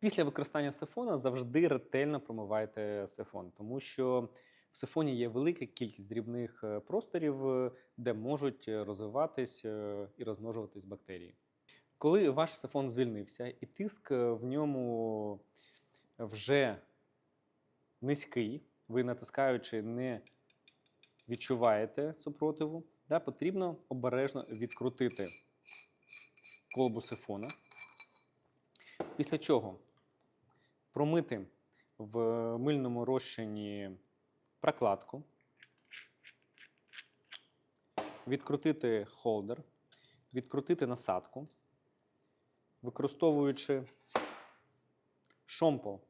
Після використання сифона завжди ретельно промивайте сифон, тому що в сифоні є велика кількість дрібних е, просторів, е, де можуть е, розвиватись е, і розмножуватись бактерії. Коли ваш сифон звільнився і тиск в ньому вже низький, ви натискаючи не відчуваєте супротиву, да, потрібно обережно відкрутити колбу сифона. Після чого промити в мильному розчині прокладку, відкрутити холдер, відкрутити насадку, використовуючи шомпол,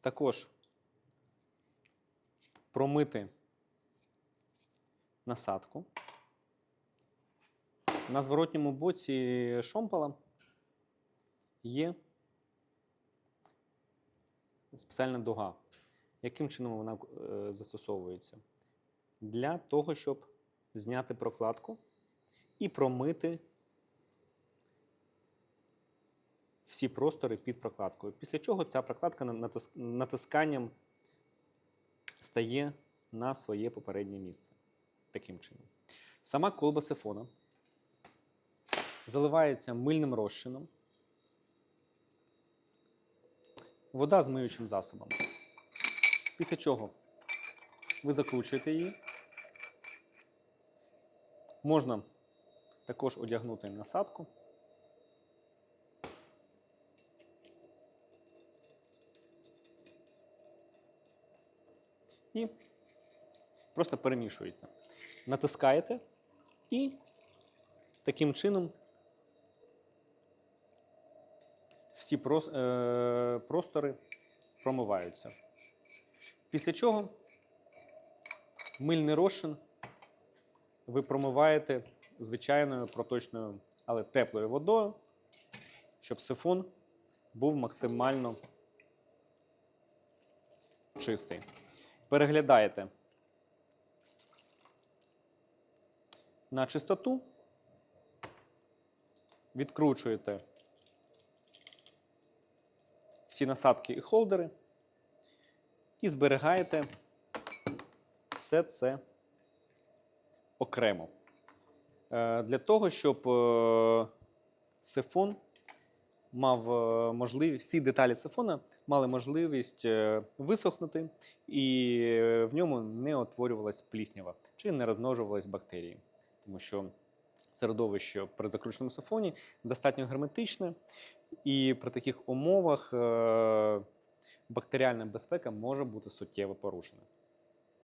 також промити насадку. На зворотньому боці шомпола є спеціальна дуга. Яким чином вона е, застосовується? Для того, щоб зняти прокладку і промити всі простори під прокладкою. Після чого ця прокладка натисканням стає на своє попереднє місце. Таким чином. Сама колба сифона заливається мильним розчином. Вода з миючим засобом. Після чого ви закручуєте її. Можна також одягнути насадку. І просто перемішуєте. Натискаєте і таким чином всі е, простори промиваються. Після чого мильний розчин ви промиваєте звичайною проточною, але теплою водою, щоб сифон був максимально чистий. Переглядаєте на чистоту, відкручуєте всі насадки і холдери і зберігаєте все це окремо. Е, Для того, щоб е, сифон мав е, можливість, всі деталі сифона мали можливість висохнути, і в ньому не утворювалась пліснява чи не розмножувались бактерії. Тому що середовище при закрученому сифоні достатньо герметичне, і при таких умовах е, бактеріальна безпека може бути суттєво порушена.